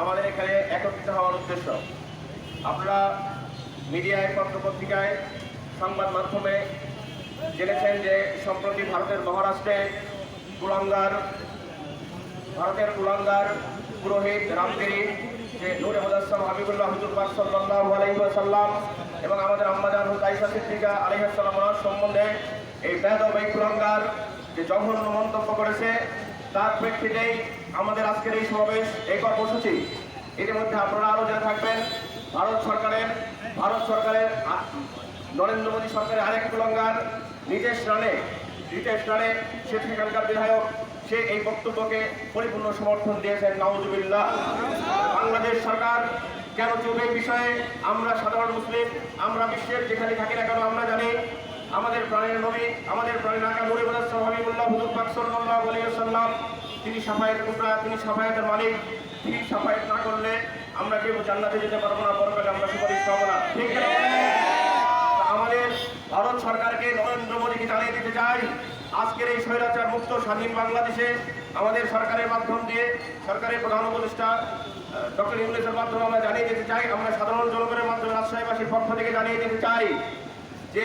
আমাদের এখানে একত্রিত হওয়ার উদ্দেশ্য। আপনারা মিডিয়ায়, পত্রপত্রিকায় সংবাদ মাধ্যমে জেনেছেন যে সম্প্রতি ভারতের মহারাষ্ট্রে কুলাঙ্গার, ভারতের কুলাঙ্গার পুরোহিত রামগিরি, যে নূরে মুদাসম হাবিবুল্লাহ হুজুর সাল্লাল্লাহু আলাইহি এবং আমাদের আম্মাজান হুসাইসা সিদ্দিকা আলাইহিস সালাম সম্বন্ধে এই বেদব এই কুলাঙ্গার যে জঘন্য মন্তব্য করেছে তার প্রেক্ষিতেই আমাদের আজকের এই সমাবেশ, এই কর্মসূচি। ইতিমধ্যে আপনারা আরও জেনে থাকবেন, ভারত সরকারের ভারত সরকারের নরেন্দ্র মোদী সরকারের আরেক কুলঙ্গার নীতিশ রানে নীতিশ রানে সে সেখানকার বিধায়ক, সে এই বক্তব্যকে পরিপূর্ণ সমর্থন দিয়েছেন নাউজুবিল্লাহ। বাংলাদেশ সরকার কেন চুপ এই বিষয়ে আমরা সাধারণ মুসলিম, আমরা বিশ্বের যেখানে থাকি না কেন আমরা জানি আমাদের প্রাণের নবী, আমাদের প্রাণের আকা নুরি মুদাসসাম হাবিবুল্লাহ হুজুর পাক সাল্লাল্লাহু আলাইহি ওয়াসাল্লাম, তিনি সাফায়েতের টুকরা তিনি সাফায়েতের মালিক, তিনি সাফায়েত না করলে আমরা কেউ জান্নাতে যেতে পারব না, পরকালে আমরা সুপারিশ পাবো না। ঠিক আমাদের ভারত সরকারকে নরেন্দ্র মোদীকে জানিয়ে দিতে চাই, আজকের এই স্বৈরাচার মুক্ত স্বাধীন বাংলাদেশে আমাদের সরকারের মাধ্যম দিয়ে, সরকারের প্রধান উপদেষ্টা ডক্টর ইংলিশের মাধ্যমে আমরা জানিয়ে দিতে চাই, আমরা সাধারণ জনগণের মাধ্যমে রাজশাহীবাসীর পক্ষ থেকে জানিয়ে দিতে চাই যে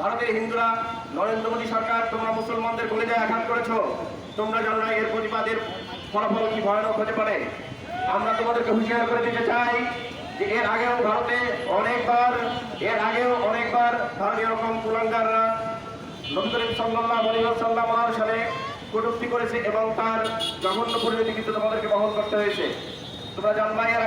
ভারতের হিন্দুরা নরেন্দ্র মোদী সরকার, তোমরা মুসলমানদের কলেজায় আঘাত করেছ। তোমরা জানো না এর প্রতিবাদের ফলাফল কি ভয়ানক হতে পারে। আমরা তোমাদেরকে হুঁশিয়ার করে দিতে চাই যে এর আগেও ভারতে অনেকবার, এর আগেও অনেকবার ভারতীয় রকম কুলাঙ্গাররা নবী করিম ওয়াসাল্লাম ওনার সাথে কটূক্তি করেছে এবং তার জঘন্য পরিণতি কিন্তু তোমাদেরকে বহন করতে হয়েছে। তোমরা জানবা এর আগে